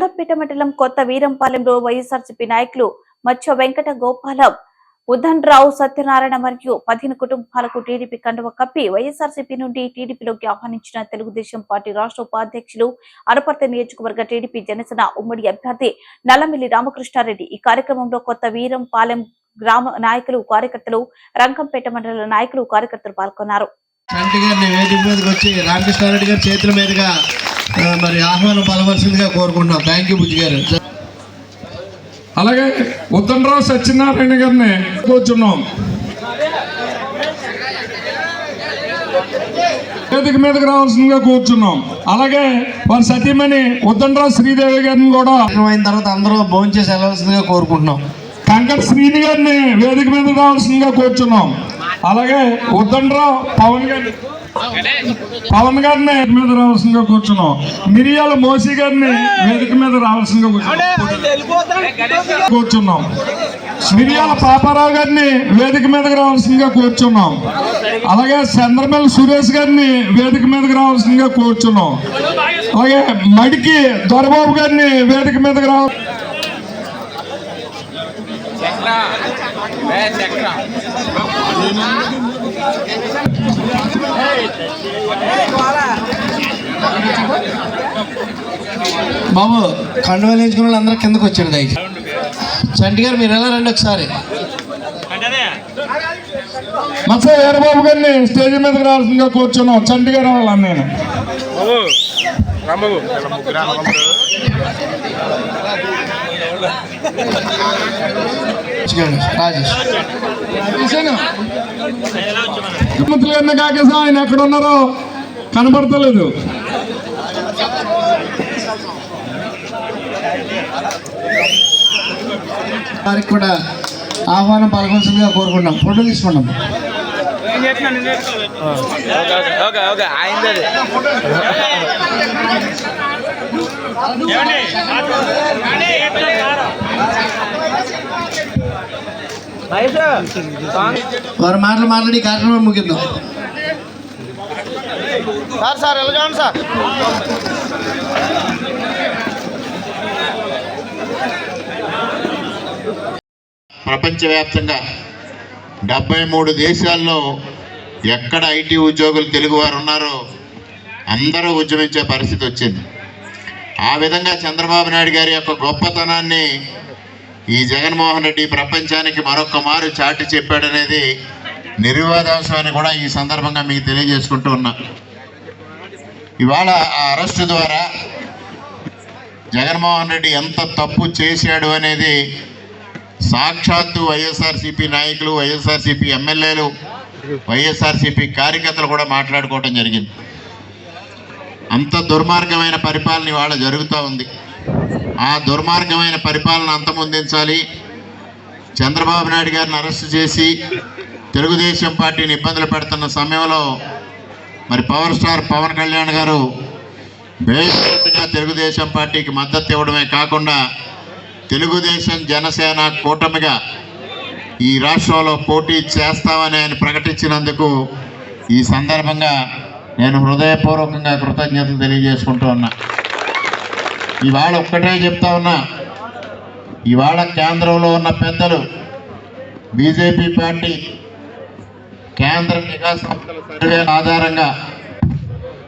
రంగంపేట మండలం కొత్త వీరంపాలెంలో వైఎస్ఆర్సీపీ నాయకులు మత్స్య వెంకట గోపాలం ఉదన్రావు సత్యనారాయణ మరియు పదిహేను కుటుంబాలకు టీడీపీ కండువ కప్పి వైఎస్ఆర్సీపీ నుండి టీడీపీలోకి ఆహ్వానించిన తెలుగుదేశం పార్టీ రాష్ట్ర ఉపాధ్యక్షులు అనపర్తి నియోజకవర్గ టీడీపీ జనసేన ఉమ్మడి అభ్యర్థి నల్లమిల్లి రామకృష్ణారెడ్డి ఈ కార్యక్రమంలో కొత్త వీరంపాలెం గ్రామ నాయకులు కార్యకర్తలు రంగంపేట మండల నాయకులు కార్యకర్తలు పాల్గొన్నారు. రామకృష్ణారెడ్డి గారి చేతుల మీదుగా మరి ఆహ్వానం పలవలసిందిగా కోరుకుంటున్నాం. థ్యాంక్ యూ బుజ్జి గారు. అలాగే ఉత్తనరావు సత్యనారాయణ గారిని కూర్చున్నాం. వేదిక మీదకి రావాల్సిందిగా కూర్చున్నాం. అలాగే వారి సతీమణి ఉత్తనరావు శ్రీదేవి గారిని కూడా అయిన తర్వాత అందరూ భోంచేసి వెళ్ళవలసిందిగా కోరుకుంటున్నాం. కంకట శ్రీని గారిని వేదిక మీద రావాల్సిందిగా కూర్చున్నాం. అలాగే ఉద్దండ్రావు పవన్ గారిని పవన్ గారిని మీద రావాల్సిందిగా కూర్చున్నాం. మిరియాల మోసి గారిని వేదిక మీద రావాల్సిందిగా కూర్చున్నాం. కూర్చున్నాం. మిరియాల పాపారావు గారిని వేదిక మీదకి రావాల్సిందిగా కూర్చున్నాం. అలాగే చంద్రమల్ సురేష్ గారిని వేదిక మీదకి రావాల్సిందిగా కూర్చున్నాం. అలాగే మడికి దొరబాబు గారిని వేదిక మీదకి బాబు కండువలు వేసుకున్న వాళ్ళు అందరూ కిందకు వచ్చారు దయచేసి. చంటి గారు మీరు ఎలా రండి ఒకసారి? మత్స వీరబాబు గారిని స్టేజ్ మీదకి రావాల్సిందిగా కూర్చున్నాం. చంటి గారు వాళ్ళ నేను ఇచ్చుకోండి, రాజేష్ ముఖ్యమంత్రి గారిని కాక ఆయన ఎక్కడ ఉన్నారో కనబడతలేదు. వారికి కూడా ఆహ్వానం పలకవలసిందిగా కోరుకుంటున్నాం. ఫోటో తీసుకుంటాం ఓకే ఓకే అయింది వారి మాటలు మాట్లాడి కార్యక్రమం ముగిద్దాం. సార్ సార్ ఎలా చూడండి సార్. ప్రపంచవ్యాప్తంగా డెబ్బై మూడు దేశాల్లో ఎక్కడ ఐటీ ఉద్యోగులు తెలుగువారు ఉన్నారో అందరూ ఉద్యమించే పరిస్థితి వచ్చింది. ఆ విధంగా చంద్రబాబు నాయుడు గారి యొక్క గొప్పతనాన్ని ఈ జగన్మోహన్ రెడ్డి ప్రపంచానికి మరొక మారు చాటి చెప్పాడనేది నిర్వాదాంశమని కూడా ఈ సందర్భంగా మీకు తెలియజేసుకుంటూ ఉన్నా. ఇవాళ ఆ అరెస్టు ద్వారా జగన్మోహన్ రెడ్డి ఎంత తప్పు చేశాడు అనేది సాక్షాత్తు వైఎస్ఆర్సీపీ నాయకులు వైఎస్ఆర్సీపీ ఎమ్మెల్యేలు వైఎస్ఆర్సీపీ కార్యకర్తలు కూడా మాట్లాడుకోవడం జరిగింది. అంత దుర్మార్గమైన పరిపాలన ఇవాళ జరుగుతూ ఉంది. ఆ దుర్మార్గమైన పరిపాలన అంతమొందించాలి చంద్రబాబు నాయుడు గారిని అరెస్ట్ చేసి తెలుగుదేశం పార్టీని ఇబ్బందులు పెడుతున్న సమయంలో మరి పవర్ స్టార్ పవన్ కళ్యాణ్ గారు బేషరతుగా తెలుగుదేశం పార్టీకి మద్దతు ఇవ్వడమే కాకుండా తెలుగుదేశం జనసేన కూటమిగా ఈ రాష్ట్రంలో పోటీ చేస్తామని ఆయన ప్రకటించినందుకు ఈ సందర్భంగా నేను హృదయపూర్వకంగా కృతజ్ఞతలు తెలియజేసుకుంటూ ఉన్నా. ఇవాళ ఒక్కటే చెప్తా ఉన్నా. ఇవాళ కేంద్రంలో ఉన్న పెద్దలు బీజేపీ పార్టీ కేంద్ర నిఘా సంస్థల సర్వేల ఆధారంగా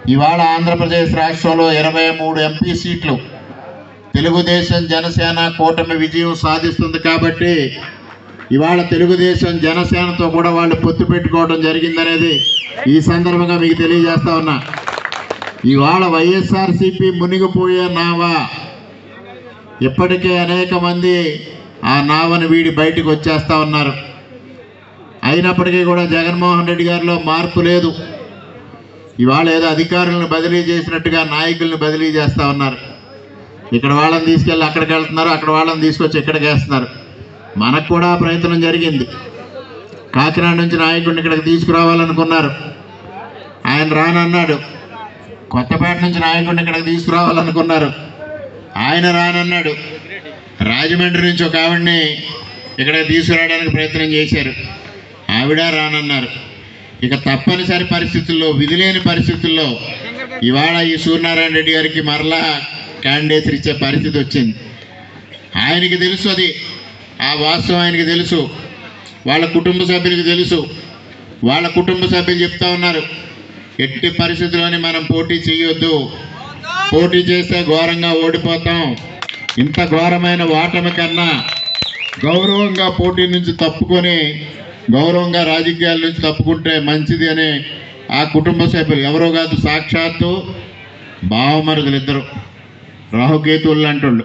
ఇవాళ ఆంధ్రప్రదేశ్ రాష్ట్రంలో ఇరవై మూడు ఎంపీ సీట్లు తెలుగుదేశం జనసేన కూటమి విజయం సాధిస్తుంది కాబట్టి ఇవాళ తెలుగుదేశం జనసేనతో కూడా వాళ్ళు పొత్తు పెట్టుకోవడం జరిగిందనేది ఈ సందర్భంగా మీకు తెలియజేస్తా ఉన్నా. ఇవాళ వైఎస్ఆర్సీపీ మునిగిపోయే నావా ఇప్పటికే అనేక మంది ఆ నావను వీడి బయటకు వచ్చేస్తా ఉన్నారు. అయినప్పటికీ కూడా జగన్మోహన్ రెడ్డి గారిలో మార్పు లేదు. ఇవాళ ఏదో అధికారులను బదిలీ చేసినట్టుగా నాయకులను బదిలీ చేస్తా ఉన్నారు. ఇక్కడ వాళ్ళని తీసుకెళ్ళి అక్కడికి వెళ్తున్నారు అక్కడ వాళ్ళని తీసుకొచ్చి ఇక్కడికి వేస్తున్నారు. మనకు కూడా ప్రయత్నం జరిగింది. కాకినాడ నుంచి నాయకుడిని ఇక్కడికి తీసుకురావాలనుకున్నారు. ఆయన రానన్నాడు. కొత్తపేట నుంచి నాయకుడిని ఇక్కడికి తీసుకురావాలనుకున్నారు. ఆయన రానన్నాడు. రాజమండ్రి నుంచి ఒక ఆవిడ్ని ఇక్కడ తీసుకురావడానికి ప్రయత్నం చేశారు. ఆవిడ రానన్నారు. ఇక తప్పనిసరి పరిస్థితుల్లో విధిలేని పరిస్థితుల్లో ఇవాళ ఈ సూర్యనారాయణ రెడ్డి గారికి మరలా క్యాండిడేట్స్ ఇచ్చే పరిస్థితి వచ్చింది. ఆయనకి తెలుసు అది. ఆ వాస్తవం ఆయనకి తెలుసు. వాళ్ళ కుటుంబ సభ్యులకు తెలుసు. వాళ్ళ కుటుంబ సభ్యులు చెప్తా ఉన్నారు. ఎట్టి పరిస్థితుల్లోని మనం పోటీ చేయొద్దు. పోటీ చేస్తే ఘోరంగా ఓడిపోతాం. ఇంత ఘోరమైన ఓటమి కన్నా గౌరవంగా పోటీ నుంచి తప్పుకొని గౌరవంగా రాజకీయాల నుంచి తప్పుకుంటే మంచిది అని ఆ కుటుంబ సభ్యులు ఎవరో కాదు సాక్షాత్తు బావమరుదులు ఇద్దరు రాహుకేతువులు అంటుండు.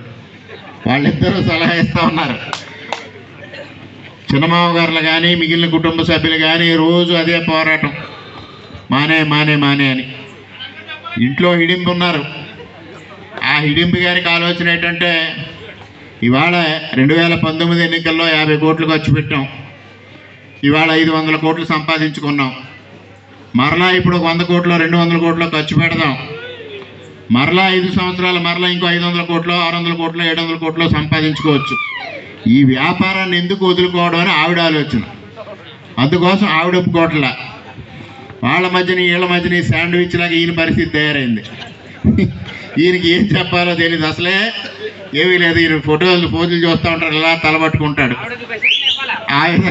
వాళ్ళిద్దరూ సలహా ఇస్తూ ఉన్నారు. చిన్నమావ గారులు కానీ మిగిలిన కుటుంబ సభ్యులు కానీ రోజు అదే పోరాటం. మానే మానే మానే అని. ఇంట్లో హిడింపు ఉన్నారు. ఆ హిడింపు గారికి ఆలోచన ఏంటంటే ఇవాళ రెండు వేల పంతొమ్మిది ఎన్నికల్లో యాభై కోట్లు ఖర్చు పెట్టాం. ఇవాళ ఐదు వందల కోట్లు సంపాదించుకున్నాం. మరలా ఇప్పుడు ఒక వంద కోట్లు రెండు వందల కోట్లు ఖర్చు పెడదాం. మరలా ఐదు సంవత్సరాలు మరలా ఇంకో ఐదు వందల కోట్లు ఆరు వందల కోట్లు ఏడు వందల కోట్లు సంపాదించుకోవచ్చు. ఈ వ్యాపారాన్ని ఎందుకు వదులుకోవడం అని ఆవిడ ఆలోచన. అందుకోసం ఆవిడ ఒప్పుకోవట్లా. వాళ్ళ మధ్యన వీళ్ళ మధ్యన శాండ్విచ్ లాగా ఈయన పరిస్థితి తయారైంది. ఈయనకి ఏం చెప్పాలో తెలియదు అసలే ఏమీ లేదు. ఈయన ఫోటోలు పోజులు చూస్తూ ఉంటారు ఇలా తలబట్టుకుంటాడు. ఆయన